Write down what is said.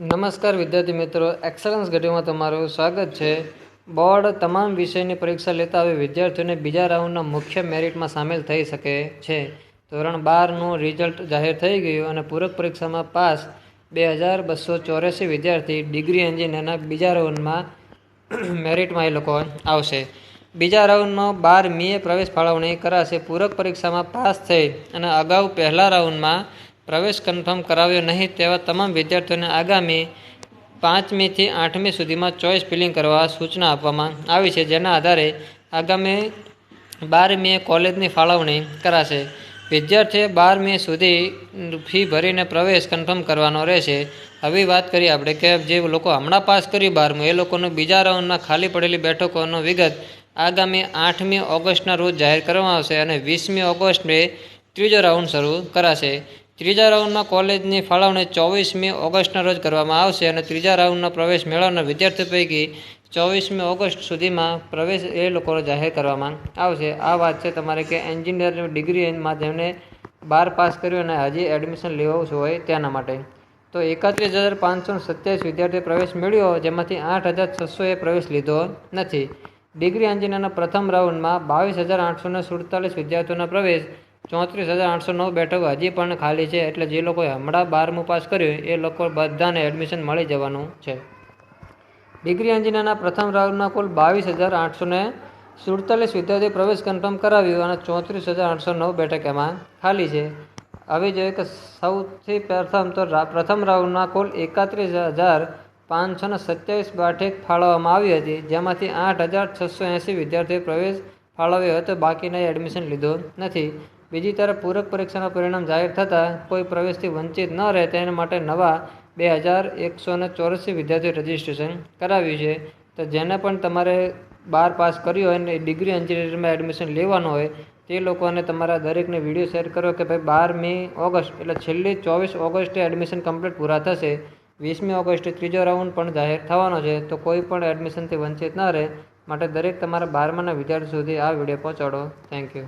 નમસ્કાર વિદ્યાર્થી મિત્રો એક્સલન્સ ઘટીમાં તમારું સ્વાગત છે. બોર્ડ તમામ વિષયની પરીક્ષા લેતા હવે વિદ્યાર્થીઓને બીજા રાઉન્ડના મુખ્ય મેરિટમાં સામેલ થઈ શકે છે. ધોરણ બારનું રિઝલ્ટ જાહેર થઈ ગયું અને પૂરક પરીક્ષામાં પાસ બે હજાર બસો ચોર્યાસી વિદ્યાર્થી ડિગ્રી એન્જિનિયરના બીજા રાઉન્ડમાં મેરિટમાં એ લોકો આવશે. બીજા રાઉન્ડમાં બાર મીએ પ્રવેશ ફાળવણી કરાશે. પૂરક પરીક્ષામાં પાસ થઈ અને અગાઉ પહેલા રાઉન્ડમાં પ્રવેશ કન્ફર્મ કરાવ્યો નહીં તેવા તમામ વિદ્યાર્થીઓને આગામી પાંચમીથી આઠમી સુધીમાં ચોઇસ ફિલિંગ કરવા સૂચના આપવામાં આવી છે, જેના આધારે આગામી બારમીએ કોલેજની ફાળવણી કરાશે. વિદ્યાર્થીએ બારમી સુધી ફી ભરીને પ્રવેશ કન્ફર્મ કરવાનો રહેશે. હવે વાત કરીએ આપણે કે જે લોકો હમણાં પાસ કર્યું બારમું, એ લોકોનું બીજા રાઉન્ડમાં ખાલી પડેલી બેઠકોનો વિગત આગામી આઠમી ઓગસ્ટના રોજ જાહેર કરવામાં આવશે અને વીસમી ઓગસ્ટે ત્રીજો રાઉન્ડ શરૂ કરાશે. ત્રીજા રાઉન્ડમાં કોલેજની ફાળવણી ચોવીસમી ઓગસ્ટના રોજ કરવામાં આવશે અને ત્રીજા રાઉન્ડનો પ્રવેશ મેળવનાર વિદ્યાર્થીઓ પૈકી ચોવીસમી ઓગસ્ટ સુધીમાં પ્રવેશ એ લોકો જાહેર કરવામાં આવશે. આ વાત છે તમારે કે એન્જિનિયર ડિગ્રીમાં જેમને બાર પાસ કર્યું અને હજી એડમિશન લેવું હોય તેના માટે. તો એકત્રીસ હજાર પાંચસો સત્યાવીસ વિદ્યાર્થીએ પ્રવેશ મેળવ્યો, જેમાંથી આઠ હજાર છસોએ પ્રવેશ લીધો નથી. ડિગ્રી એન્જિનિયરના પ્રથમ રાઉન્ડમાં બાવીસ હજાર આઠસો સુડતાલીસ વિદ્યાર્થીઓનો પ્રવેશ ચોત્રીસ હજાર આઠસો નવ બેઠકો હજી પણ ખાલી છે એટલે જે લોકોએ હમણાં બારમું પાસ કર્યું, એ લોકો બધાને એડમિશન મળી જવાનું છે. ડિગ્રી એન્જિનિયરના પ્રથમ રાઉન્ડમાં કુલ બાવીસ હજાર આઠસો ને સુડતાલીસ વિદ્યાર્થીઓ પ્રવેશ કન્ફર્મ કરાવ્યું અને ચોત્રીસ હજાર આઠસો નવ બેઠક એમાં ખાલી છે. હવે જોઈએ કે સૌથી પ્રથમ તો પ્રથમ રાઉન્ડમાં કુલ એકત્રીસ હજાર પાંચસો ને સત્યાવીસ બેઠક ફાળવવામાં આવી હતી, જેમાંથી આઠ હજાર છસો એંસી વિદ્યાર્થીઓ પ્રવેશ ફાળવ્યો હતો, બાકીના એડમિશન લીધું નથી. બીજી તરફ પૂરક પરીક્ષાના પરિણામ જાહેર થતાં કોઈ પ્રવેશથી વંચિત ન રહે તેના માટે નવા બે હજાર એકસો ને ચોરાસી વિદ્યાર્થીઓ રજિસ્ટ્રેશન કરાવ્યું છે. તો જેને પણ તમારે બાર પાસ કર્યું હોય અને ડિગ્રી એન્જિનિયરિંગમાં એડમિશન લેવાનું હોય, તે લોકોને તમારા દરેકને વીડિયો શેર કરો કે ભાઈ બારમી ઓગસ્ટ, એટલે છેલ્લી ચોવીસ ઓગસ્ટે એડમિશન કમ્પ્લીટ પૂરા થશે. વીસમી ઓગસ્ટે ત્રીજો રાઉન્ડ પણ જાહેર થવાનો છે. તો કોઈ પણ એડમિશનથી વંચિત ન રહે. માટે દરેક તમારા બારમાના વિદ્યાર્થી સુધી આ વીડિયો પહોંચાડો. Thank you.